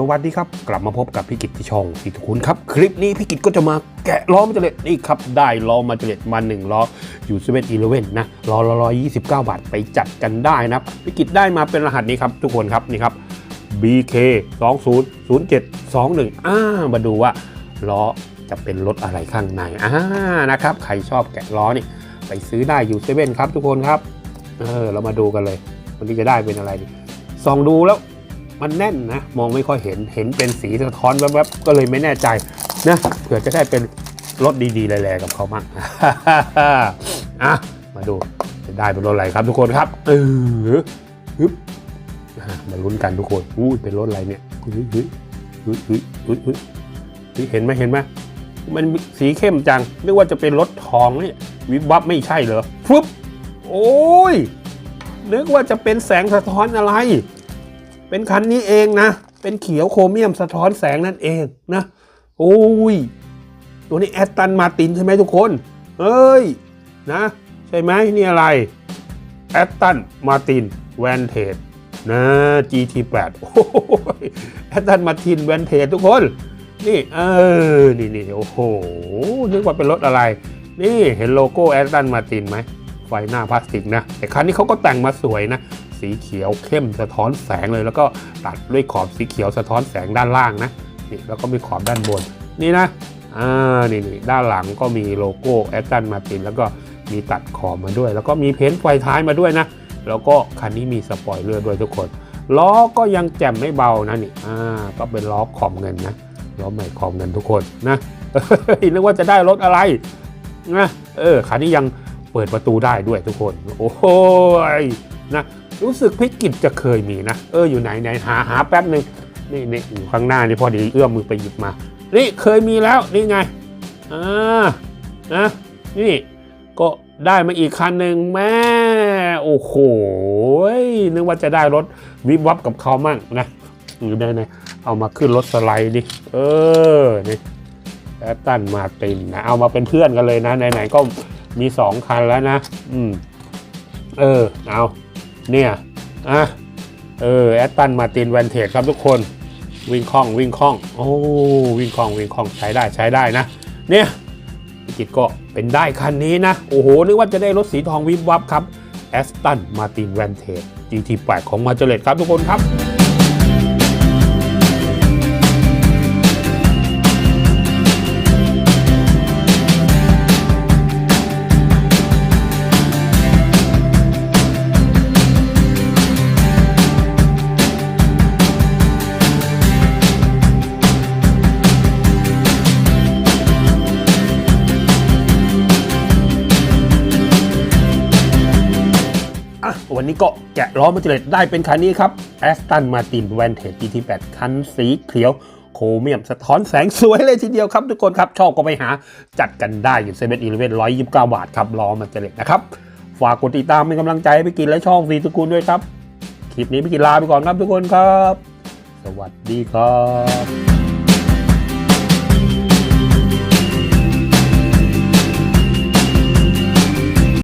สวัสดีครับ กลับมาพบกับพี่กิตที่ช่องสีทุคุณครับ คลิปนี้พี่กิตก็จะมาแกะล้อมาเจเลตนี่ครับ ได้ล้อมาเจเลตมาหนึ่งล้ออยู่เซเว่นอีเลเว่นนะล้อละร้อยยี่สิบเก้าบาทไปจัดกันได้นะพี่กิตได้มาเป็นรหัสนี้ครับ ทุกคนครับนี่ครับ BK 2 0 0 7 2 1อ่ามาดูว่าล้อจะเป็นรถอะไรข้างในอ่านะครับใครชอบแกะล้อนี่ไปซื้อได้อยู่เซเว่นครับทุกคนครับเออเรามาดูกันเลย วันนี้จะได้เป็นอะไรดีส่องดูแล้ว มันแน่นนะ มองไม่ค่อยเห็นเห็นเป็นสีสะท้อนแวบๆก็เลยไม่แน่ใจนะเผื่อจะได้เป็นรถดีๆแลๆกับเขามั่งอะมาดูจะได้เป็นรถอะไรครับทุกคนครับเออฮึบมาลุ้นกันทุกคนอุ้เป็นรถอะไรเนี่ยเฮ้ยเฮ้ยเฮ้ยเฮ้ยเฮ้ยเฮ้ยเห็นไหมเห็นไหมมันสีเข้มจังนึกว่าจะเป็นรถทองเนี่ยวิบวับไม่ใช่เหรอฟึบโอ้ยนึกว่าจะเป็นแสงสะท้อนอะไร เป็นคันนี้เองนะ เป็นเขียวโครเมียมสะท้อนแสงนั่นเองนะโอ้ย ตัวนี้แอตตันมาตินใช่ไหมทุกคน เอ้ย นะ ใช่ไหมนี่อะไรแอตตันมาตินแวนเทจนะ GT8 โอ้ยแอตตันมาตินแวนเทจทุกคน นี่เออนี่นี่โอ้โหนึกว่าเป็นรถอะไร นี่เห็นโลโก้แอตตันมาตินไหม ไฟหน้าพลาสติกนะแต่คันนี้เขาก็แต่งมาสวยนะสีเขียวเข้มสะท้อนแสงเลย แล้วก็ตัดด้วยขอบสีเขียวสะท้อนแสงด้านล่างนะนี่แล้วก็มีขอบด้านบน นี่นะอ่านี่นี่ด้านหลังก็มีโลโก้แอตตันมาตินแล้วก็มีตัดขอบมาด้วย แล้วก็มีเพ้นท์ไฟท้ายมาด้วยนะ แล้วก็คันนี้มีสปอยเลอร์ด้วยทุกคนล้อก็ยังแจ่มไม่เบานะนี่อ่าก็เป็นล้อขอบเงินนะล้อใหม่ขอบเงินทุกคนนะนึกว่าจะได้รถอะไรนะเออคันนี้ยัง เปิดประตูได้ด้วยทุกคน โอ้โหยนะรู้สึกพิกิจจะเคยมีนะ เอออยู่ไหนไหนหาหาแป๊บหนึ่งนี่นี่อยู่ข้างหน้านี่พอดีเอื้อมมือไปหยิบมา นี่เคยมีแล้วนี่ไงอ่านะนี่ก็ได้มาอีกคันหนึ่งแม่โอ้โหยนึกว่าจะได้รถวิบวับกับเขามั่งนะอยู่ในในเอามาขึ้นรถสไลด์ดิเออนี่แอตตันมาตินนะเอามาเป็นเพื่อนกันเลยนะไหนๆก็ มีสองคันแล้วนะ อืม เออ เอา เนี่ย อะ เออ แอตตันมาตินแวนเทจครับทุกคน วิ่งคล่อง วิ่งคล่อง โอ้ วิ่งคล่อง วิ่งคล่อง ใช้ได้ ใช้ได้นะ เนี่ยกิตก็เป็นได้คันนี้นะ โอ้โห นึกว่าจะได้รถสีทองวิบวับครับแอสตันมาตินแวนเทจ GT8 ของมาเจเลตครับทุกคนครับ วันนี้ก็แกะล้อมาเจเลตได้เป็นคันนี้ครับ Aston Martin Vantage GT8 คันสีเขียวโครเมียมสะท้อนแสงสวยเลยทีเดียวครับทุกคนครับชอบก็ไปหาจัดกันได้อยู่เซเว่นอีเลเว่นร้อยยี่สิบเก้าบาทครับล้อมาเจเลตนะครับ ฝากกดติดตามเป็นกำลังใจให้พี่กินและช่องสีทุกุลด้วยครับ คลิปนี้พี่กินลาไปก่อนครับทุกคนครับ สวัสดีครับ